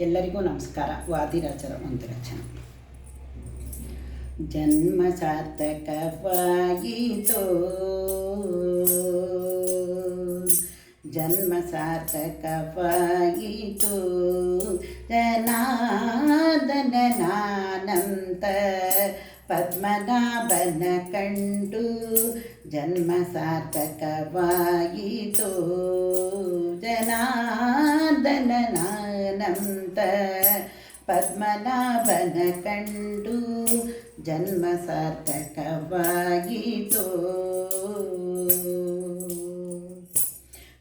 ಎಲ್ಲರಿಗೂ ನಮಸ್ಕಾರ. ವಾದಿರಾಜರ ಒಂದು ರಚನೆ. ಜನ್ಮ ಸಾರ್ಥಕವಾಗಿತು ಜನ್ಮ ಸಾರ್ಥಕವಾಗಿತು ಜನಾದನಾನಂತ ಪದ್ಮನಾಭನ ಕಂಡು ಜನ್ಮ ಸಾರ್ಥಕವಾಯಿತು ಪದ್ಮನಾಭನ ಕಂಡು ಜನ್ಮ ಸಾರ್ಥಕವಾಗಿತು.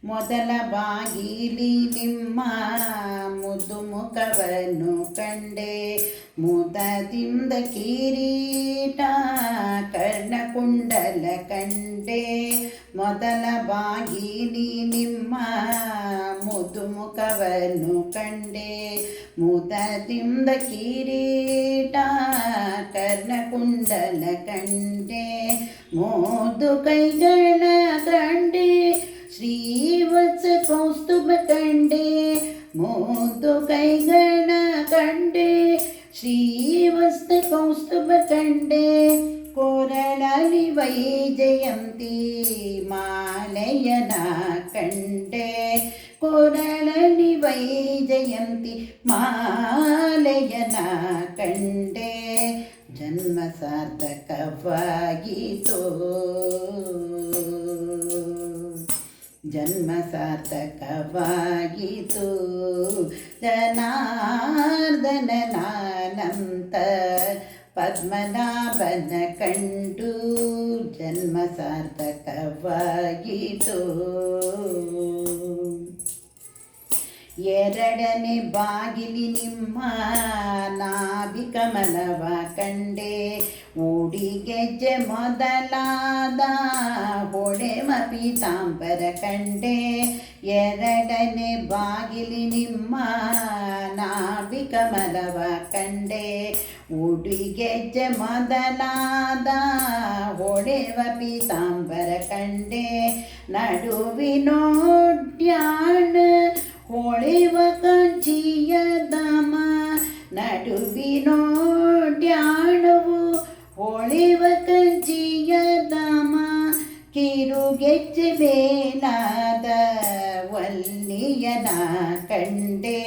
ಮೊದಲ ಬಾಗಿಲಿ ನಿಮ್ಮ ಮುದ್ದು ಮುಖವನ್ನು ಕಂಡೆ. ಮುದದಿಂದ ಕಿರೀಟ ಕರ್ಣಕುಂಡಲ ಕಂಡೆ. ಮೊದಲ ಬಾಗಿಲಿ ನಿಮ್ಮ ಮುದು ಮುಖವನ್ನು ಕಂಡೆ. ಮುದದಿಂದ ಕಿರೀಟ ಕರ್ಣಕುಂಡಲ ಕಂಡೆ ಮೋದು ಕೈಗಳ ಕಂಡೆ ಶ್ರೀವತ್ಸ ಕೌಸ್ತುಭ ಕಂಡೆ ಮೋದು ಕೈಗಳ ಕಂಡೆ ಶ್ರೀವಸ್ತ ಕೌಸ್ತುಭ ಕಂಡೆ ಕೊರಳಲಿ ವೈಜಯಂತಿ ಮಾಲಯನ ಕಂಡೆ ಕೊರಳಲಿ ವೈಜಯಂತಿ ಮಾಲೆಯನ ಕಂಡೆ ಜನ್ಮ ಸಾರ್ಥಕವಾಗಿತು. ಜನ್ಮ ಸಾರ್ಥಕವಾಗಿತು. ಜನಾರ್ದನನಾನಂತ ಪದ್ಮನಾಭನ ಕಂಡು ಜನ್ಮ ಸಾರ್ಥಕವಾಗಿತು. ಎರಡನೇ ಬಾಗಿಲಿ ನಿಮ್ಮ ನಾಭಿಕಮಲವ ಕಂಡೆ. ಊಡಿಗೆಜ್ಜೆ ಮೊದಲಾದ ಹೊಳೆಮ ಪೀತಾಂಬರ ಕಂಡೆ. ಎರಡನೇ ಬಾಗಿಲಿ ನಿಮ್ಮ ನಾಭಿಕಮಲವ ಕಂಡೆ. ಉಡಿಗೆಜ್ಜೆ ಮೊದಲಾದ ಹೊಳೆವ ಪೀತಾಂಬರ ಕಂಡೆ. ನಡುವಿನೋಡ್ಯಾಣ ಹೊಳೆವ ಕಂಚಿಯ ದಮ ನಡುವಿನೋಡ್ಯಾಣವು ಹೊಳೆವ ಕಂಚಿಯ ದಮ ಕಿರುಗೆಜ್ಜೆ ಮೇಲಾದ ವಲ್ಲಿಯನ ಕಂಡೆ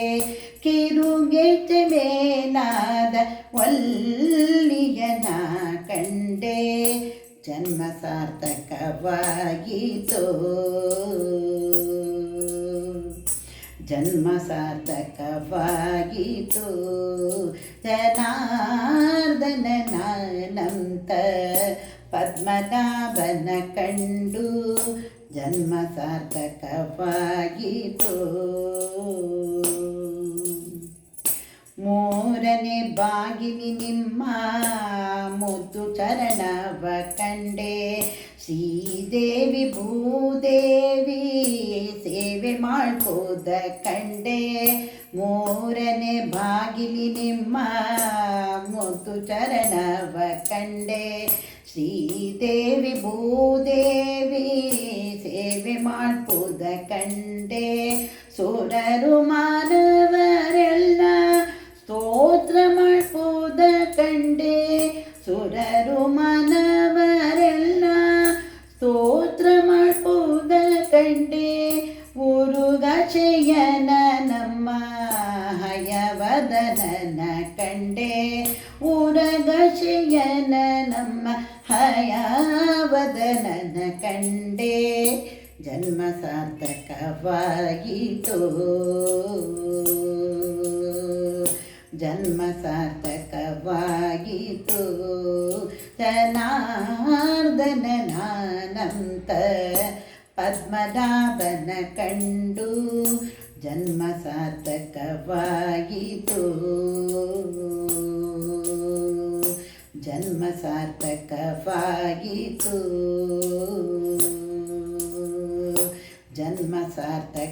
ಕಿರುಗೆಜ್ಜೆ ಮೇಲಾದ ವಲ್ಲಿಯನ ಕಂಡೆ ಜನ್ಮ ಸಾರ್ಥಕವಾಗಿತು ಜನ್ಮ ಸಾರ್ಥಕವಾಗಿತು. ಜನಾರ್ದನನಾನಂತ ಪದ್ಮನಾಭನ ಕಂಡು ಜನ್ಮ ಸಾರ್ಥಕವಾಗಿತು. ಮೂರನೇ ಬಾಗಿಲಿ ನಿಮ್ಮ ಮುದ್ದು ಚರಣವ ಕಂಡೆ. ಶ್ರೀದೇವಿ ಭೂದೇವಿ ಮಾಡ್ಕೋದ ಕಂಡೆ ಮೂರನೇ ಬಾಗಿಲಿ ನಿಮ್ಮ ಮುದ್ದು ಚರಣವ ಕಂಡೆ ಶ್ರೀದೇವಿ ಭೂದೇವಿ ಸೇವೆ ಮಾಡ್ಕೋದ ಕಂಡೆ ಸುರರು ಮಾನವರೆಲ್ಲ ಸ್ತೋತ್ರ ಮಾಡ್ಕೋದ ಕಂಡೆ ಸುರರು ಮಾನವರೆಲ್ಲ ಸ್ತೋತ್ರ ಮಾಡ್ಕೋದ ಕಂಡೆ ಕಂಡೆ. ಉರಗಶಯನ ನಮ್ಮ ಹಯವದನನ ಕಂಡೆ. ಜನ್ಮ ಸಾರ್ಥಕವಾಗಿತು. ಜನ್ಮ ಸಾರ್ಥಕವಾಗಿತು. ಜನಾರ್ದನನಾನಂತ ಪದ್ಮನಾಭನ ಕಂಡು ಜನ್ಮ ಸಾರ್ಥಕವಾಗಿತು ಜನ್ಮ ಸಾರ್ಥಕವಾಗಿತು ಜನ್ಮ ಸಾರ್ಥಕವಾಗಿತು